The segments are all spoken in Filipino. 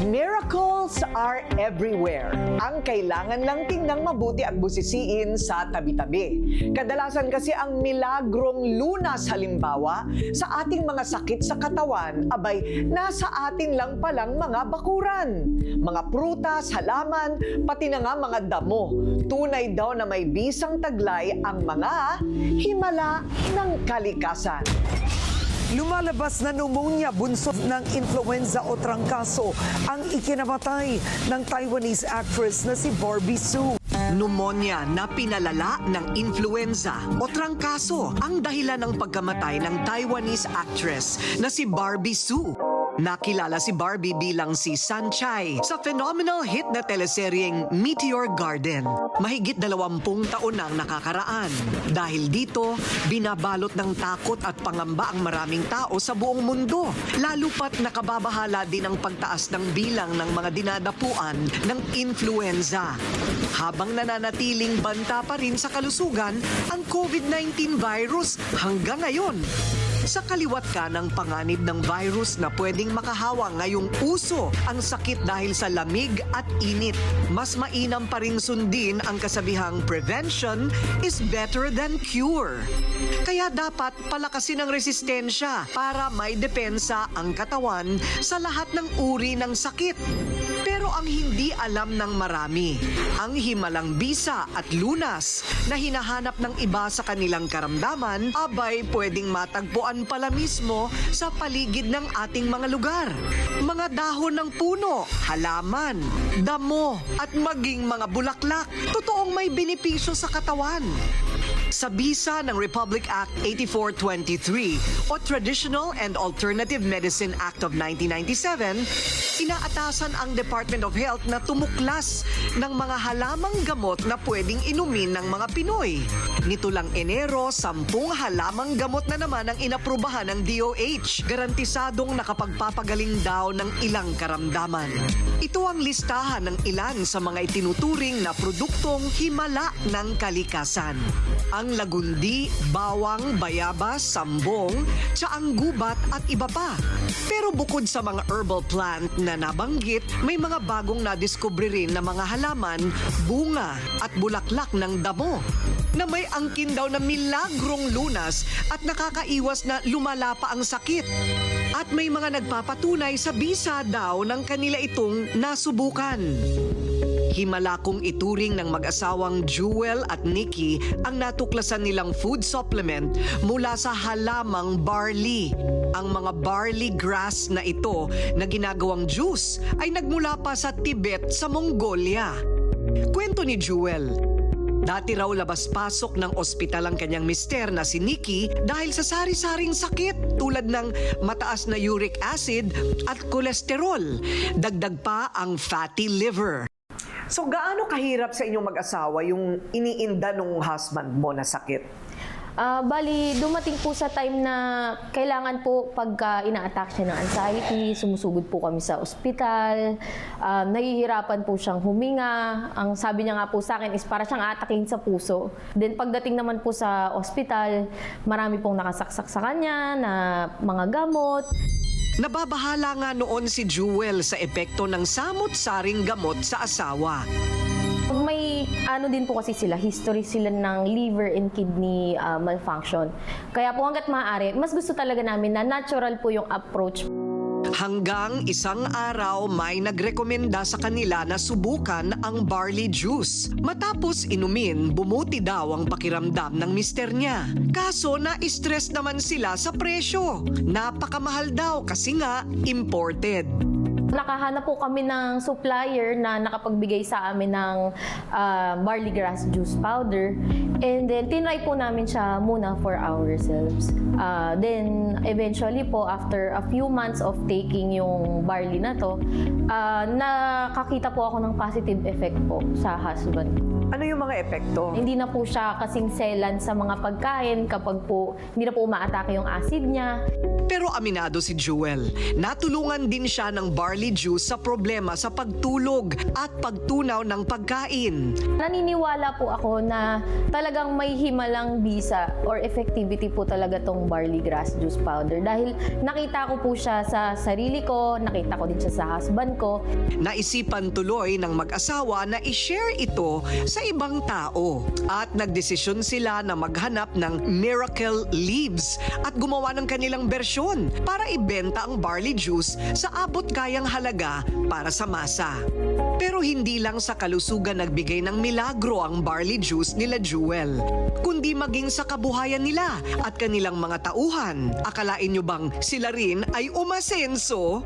Miracles are everywhere. Ang kailangan lang tingnan mabuti at busisiin sa tabi-tabi. Kadalasan kasi ang milagrong lunas halimbawa sa ating mga sakit sa katawan, abay nasa atin lang palang mga bakuran. Mga prutas, halaman, pati na nga mga damo. Tunay daw na may bisang taglay ang mga himala ng kalikasan. Lumalabas na pneumonia bunso ng influenza o trangkaso ang ikinamatay ng Taiwanese actress na si Barbie Sue. Pneumonia na pinalala ng influenza o trangkaso ang dahilan ng pagkamatay ng Taiwanese actress na si Barbie Sue. Nakilala si Barbie bilang si Sanchai sa phenomenal hit na teleseryeng Meteor Garden. Mahigit dalawampung taon nang nakakaraan. Dahil dito, binabalot ng takot at pangamba ang maraming tao sa buong mundo. Lalo pat nakababahala din ang pagtaas ng bilang ng mga dinadapuan ng influenza. Habang nananatiling banta pa rin sa kalusugan ang COVID-19 virus hanggang ngayon. Sa kaliwat ka ng panganib ng virus na pwedeng makahawa ngayong uso ang sakit dahil sa lamig at init. Mas mainam pa rin sundin ang kasabihang prevention is better than cure. Kaya dapat palakasin ang resistensya para may depensa ang katawan sa lahat ng uri ng sakit. Pero ang alam ng marami, ang himalang bisa at lunas na hinahanap ng iba sa kanilang karamdaman, abay pwedeng matagpuan pala mismo sa paligid ng ating mga lugar. Mga dahon ng puno, halaman, damo, at maging mga bulaklak, totoong may benepisyo sa katawan. Sa bisa ng Republic Act 8423 o Traditional and Alternative Medicine Act of 1997, inaatasan ang Department of Health na tumuklas ng mga halamang gamot na pwedeng inumin ng mga Pinoy. Nito lang Enero, sampung halamang gamot na naman ang inaprubahan ng DOH. Garantisadong nakapagpapagaling daw ng ilang karamdaman. Ito ang listahan ng ilan sa mga itinuturing na produktong himala ng kalikasan. Ang lagundi, bawang, bayabas, sambong, tsaang gubat at iba pa. Pero bukod sa mga herbal plant na nabanggit, may mga bagong nadiskubre rin na mga halaman, bunga at bulaklak ng damo na may angkin daw na milagrong lunas at nakakaiwas na lumala pa ang sakit. At may mga nagpapatunay sa bisa daw ng kanila itong nasubukan. Himala kong ituring ng mag-asawang Jewel at Nikki ang natuklasan nilang food supplement mula sa halamang barley. Ang mga barley grass na ito na ginagawang juice ay nagmula pa sa Tibet sa Mongolia. Kwento ni Jewel, Dati raw labas-pasok ng ospital ang kanyang mister na si Nikki dahil sa sari-saring sakit tulad ng mataas na uric acid at kolesterol. Dagdag pa ang fatty liver. So gaano kahirap sa inyong mag-asawa yung iniinda nung husband mo na sakit? Ah, bali, dumating po sa time na kailangan po pagka ina-attack siya ng anxiety, sumusugod po kami sa ospital, um, nahihirapan po siyang huminga. Ang sabi niya nga po sa akin is para siyang ataking sa puso. Then pagdating naman po sa ospital, marami pong nakasaksak sa kanya na mga gamot. Nababahala nga noon si Jewel sa epekto ng samot-saring gamot sa asawa. May ano din po kasi sila, history sila ng liver and kidney ah, malfunction. Kaya po hanggat maaari, mas gusto talaga namin na natural po yung approach. Hanggang isang araw may nagrekomenda sa kanila na subukan ang barley juice. Matapos inumin, bumuti daw ang pakiramdam ng mister niya. Kaso na-stress naman sila sa presyo. Napakamahal daw kasi nga imported. Nakahanap po kami ng supplier na nakapagbigay sa amin ng ah, barley grass juice powder. And then, tinry po namin siya muna for ourselves. Ah, then, eventually po, after a few months of taking yung barley na to, ah, nakakita po ako ng positive effect po sa husband ko. Ano yung mga epekto? Hindi na po siya kasing selan sa mga pagkain kapag po hindi na po umaatake yung acid niya. Pero aminado si Jewel, natulungan din siya ng barley juice sa problema sa pagtulog at pagtunaw ng pagkain. Naniniwala po ako na talagang may himalang bisa or effectivity po talaga tong barley grass juice powder dahil nakita ko po siya sa sarili ko, nakita ko din siya sa husband ko. Naisipan tuloy ng mag-asawa na i-share ito sa ibang tao. At nagdesisyon sila na maghanap ng miracle leaves at gumawa ng kanilang bersyon para ibenta ang barley juice sa abot kayang halaga para sa masa. Pero hindi lang sa kalusugan nagbigay ng milagro ang barley juice nila Jewel, kundi maging sa kabuhayan nila at kanilang mga tauhan. Akalain nyo bang sila rin ay umasenso?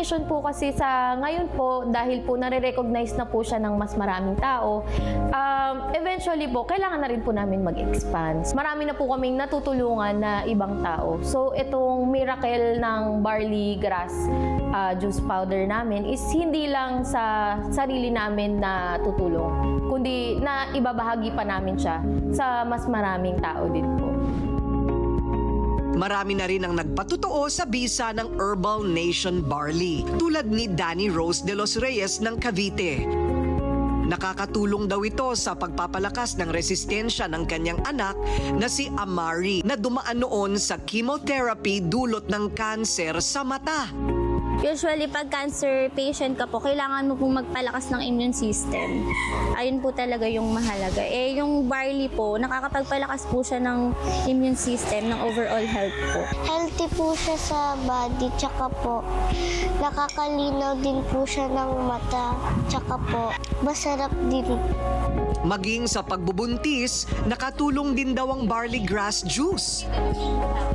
I-Herbal Nation po kasi sa ngayon po, dahil po nare-recognize na po siya ng mas maraming tao, um, eventually po, kailangan na rin po namin mag-expand. Marami na po kaming natutulungan na ibang tao. So, itong miracle ng barley grass uh, juice powder namin is hindi lang sa sarili namin na tutulong, kundi na ibabahagi pa namin siya sa mas maraming tao din. Marami na rin ang nagpatotoo sa bisa ng Herbal Nation Barley, tulad ni Danny Rose de los Reyes ng Cavite. Nakakatulong daw ito sa pagpapalakas ng resistensya ng kanyang anak na si Amari na dumaan noon sa chemotherapy dulot ng kanser sa mata. Usually, pag cancer patient ka po, kailangan mo pong magpalakas ng immune system. Ayun po talaga yung mahalaga. Eh, yung barley po, nakakapagpalakas po siya ng immune system, ng overall health po. Healthy po siya sa body, tsaka po nakakalinaw din po siya ng mata, tsaka po masarap din Maging sa pagbubuntis, nakatulong din daw ang barley grass juice.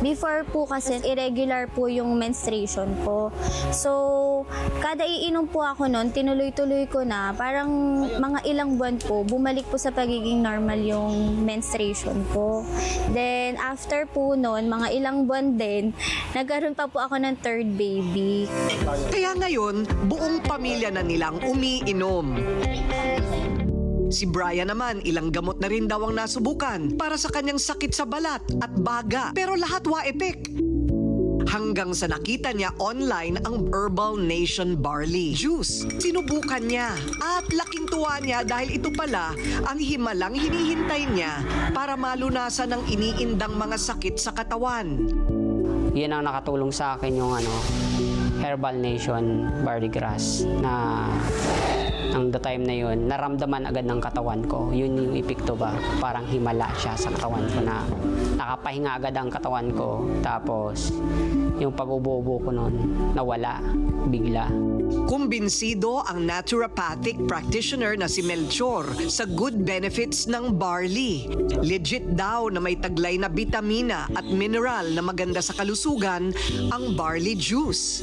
Before po kasi, irregular po yung menstruation ko. So, kada iinom po ako noon, tinuloy-tuloy ko na. Parang mga ilang buwan po, bumalik po sa pagiging normal yung menstruation ko. Then, after po noon, mga ilang buwan din, nagkaroon pa po ako ng third baby. Kaya ngayon, buong pamilya na nilang umiinom. Si Brian naman, ilang gamot na rin daw ang nasubukan para sa kanyang sakit sa balat at baga. Pero lahat wa-epek. Hanggang sa nakita niya online ang Herbal Nation Barley Juice. Sinubukan niya at laking tuwa niya dahil ito pala ang himalang hinihintay niya para malunasan ang iniindang mga sakit sa katawan. yun ang nakatulong sa akin yung ano Herbal Nation Barley Grass na ang the time na yun, naramdaman agad ng katawan ko. Yun yung epekto ba? Parang himala siya sa katawan ko na nakapahinga agad ang katawan ko. Tapos, yung pag-ubo-ubo ko nun, nawala bigla. Kumbinsido ang naturopathic practitioner na si Melchor sa good benefits ng barley. Legit daw na may taglay na bitamina at mineral na maganda sa kalusugan ang barley juice.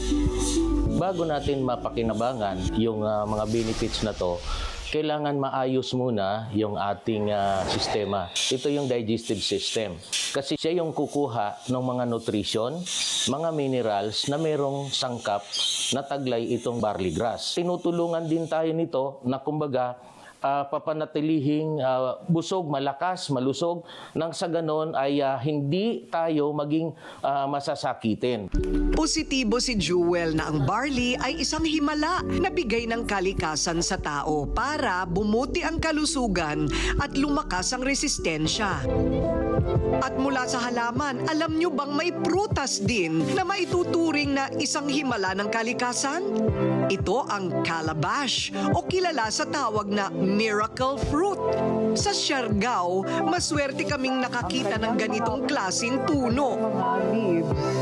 Bago natin mapakinabangan yung ah, mga benefits na to, kailangan maayos muna yung ating ah, sistema. Ito yung digestive system. Kasi siya yung kukuha ng mga nutrition, mga minerals na merong sangkap na taglay itong barley grass. Tinutulungan din tayo nito na kumbaga ah, papanatilihing ah, busog, malakas, malusog nang sa ganon ay ah, hindi tayo maging ah, masasakitin. Positibo si Jewel na ang barley ay isang himala na bigay ng kalikasan sa tao para bumuti ang kalusugan at lumakas ang resistensya. At mula sa halaman, alam nyo bang may prutas din na maituturing na isang himala ng kalikasan? Ito ang calabash o kilala sa tawag na miracle fruit. Sa Siargao, maswerte kaming nakakita ng ganitong klasing puno.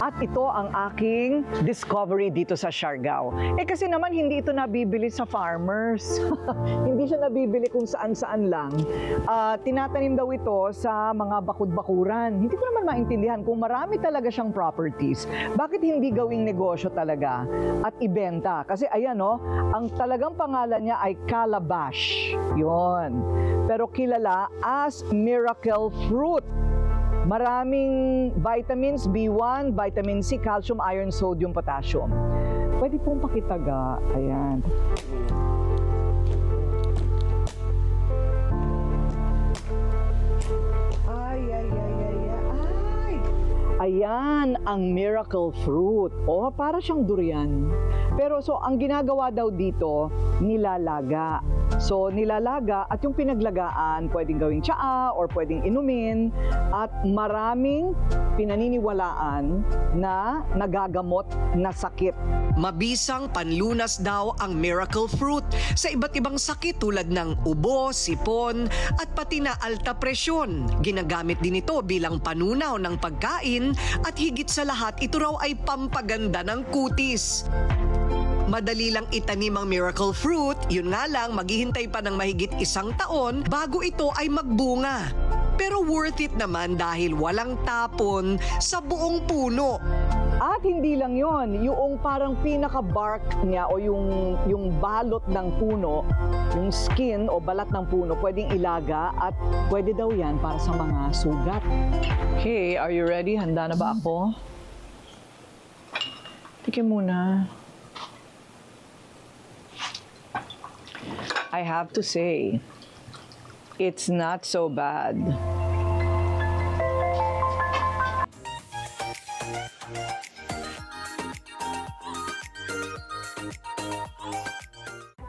At ito ang aking discovery dito sa Siargao. Eh kasi naman hindi ito nabibili sa farmers. hindi siya nabibili kung saan-saan lang. Ah, tinatanim daw ito sa mga bakud-bakuran. Hindi ko naman maintindihan kung marami talaga siyang properties. Bakit hindi gawing negosyo talaga at ibenta? Kasi ayan no, ang talagang pangalan niya ay calabash. Yon. Pero kilala as miracle fruit. Maraming vitamins, B1, vitamin C, calcium, iron, sodium, potassium. Pwede pong pakitaga. Ayan. Ay, ay, ay, ay, Ayan, ang miracle fruit. O, para siyang durian. Pero so, ang ginagawa daw dito, nilalaga. So, nilalaga at yung pinaglagaan, pwedeng gawing tsaa or pwedeng inumin. At maraming pinaniniwalaan na nagagamot na sakit. Mabisang panlunas daw ang miracle fruit sa iba't ibang sakit tulad ng ubo, sipon at pati na alta presyon. Ginagamit din ito bilang panunaw ng pagkain at higit sa lahat ito raw ay pampaganda ng kutis. Madali lang itanim ang miracle fruit, yun nga lang maghihintay pa ng mahigit isang taon bago ito ay magbunga. Pero worth it naman dahil walang tapon sa buong puno. At hindi lang yon, yung parang pinaka-bark niya o yung, yung balot ng puno, yung skin o balat ng puno, pwedeng ilaga at pwede daw yan para sa mga sugat. Okay, are you ready? Handa na ba ako? Tikim muna. I have to say, it's not so bad.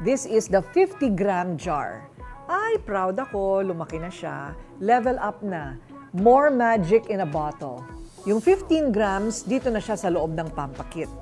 This is the 50 gram jar. Ay, proud ako. Lumaki na siya. Level up na. More magic in a bottle. Yung 15 grams, dito na siya sa loob ng pampakit.